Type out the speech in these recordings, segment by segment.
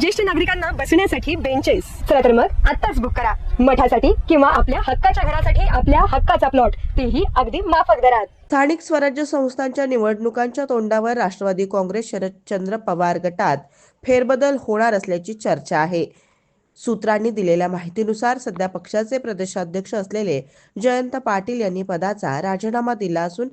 ज्येष्ठ नागरिकांना बसण्यासाठी बेंचेस चला तर मग आत्ताच बुक करा. मठासाठी किंवा आपल्या हक्काच्या घरासाठी आपल्या हक्काचा प्लॉट तेही अगदी माफक दरात. स्थानिक स्वराज्य संस्थांच्या निवडणुकांच्या तोंडावर राष्ट्रवादी काँग्रेस शरदचंद्र पवार गटात फेरबदल होणार असल्याची चर्चा आहे. सूत्रांनी दिलेल्या माहितीनुसार सध्या पक्षाचे प्रदेशाध्यक्ष असलेले जयंत पाटील यांनी पदाचा राजीनामा दिला असून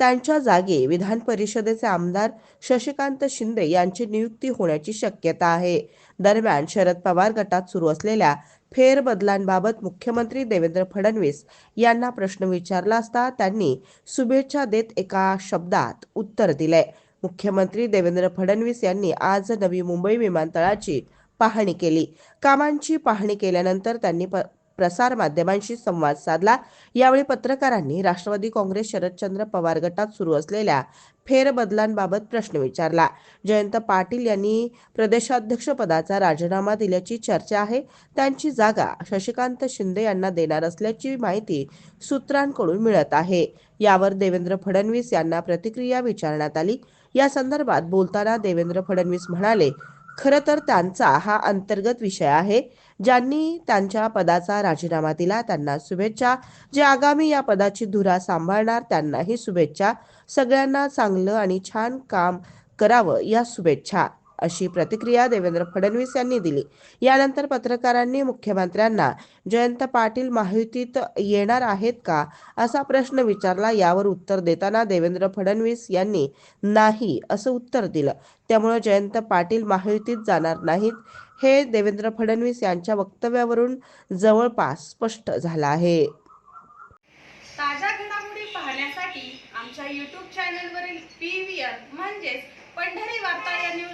त्यांच्या जागी विधान परिषदेचे आमदार शशिकांत शिंदे यांची नियुक्ती होण्याची शक्यता आहे. दरम्यान शरद पवार गटात सुरू असलेल्या फेरबदलांबाबत मुख्यमंत्री देवेंद्र फडणवीस यांना प्रश्न विचारला असता त्यांनी शुभेच्छा देत एका शब्दात उत्तर दिलंय मुख्यमंत्री देवेंद्र फडणवीस यांनी आज नवी मुंबई विमानतळाची पाहणी केली. कामांची पाहणी केल्यानंतर त्यांनी प्रसार माध्यमांशी संवाद साधला. यावेळी पत्रकारांनी राष्ट्रवादी काँग्रेस शरदचंद्र पवार गटात सुरू असलेल्या फेरबदलांबाबत प्रश्न विचारला. जयंत पाटील यांनी प्रदेशाध्यक्षपदाचा राजीनामा दिल्याची चर्चा आहे. त्यांची जागा शशिकांत शिंदे यांना देणार असल्याची माहिती सूत्रांकडून मिळत आहे. यावर देवेंद्र फडणवीस यांना प्रतिक्रिया विचारण्यात आली. या संदर्भात बोलताना देवेंद्र फडणवीस म्हणाले खरं तर त्यांचा हा अंतर्गत विषय आहे ज्यांनी त्यांच्या पदाचा राजीनामा दिला त्यांना शुभेच्छा. जे आगामी या पदाची धुरा सांभाळणार त्यांनाही शुभेच्छा. सगळ्यांना चांगलं आणि छान काम करावं या शुभेच्छा. अशी प्रतिक्रिया देवेंद्र फडणवीस यांनी दिली. यानंतर पत्रकारांनी मुख्यमंत्र्यांना जयंत पाटील महायुतीत येणार आहेत का? असा प्रश्न विचारला. यावर उत्तर देताना देवेंद्र फडणवीस यांनी नाही असं उत्तर दिलं. त्यामुळे जयंत पाटील महायुतीत जाणार नाहीत हे देवेंद्र फडणवीस यांच्या वक्तव्यावरून जवळपास स्पष्ट झालं आहे. ताज्या घडामोडी पाहण्यासाठी आमच्या यूट्यूब चॅनलवरील पी व्ही आर म्हणजेच पंढरी वार्ता या न्यूज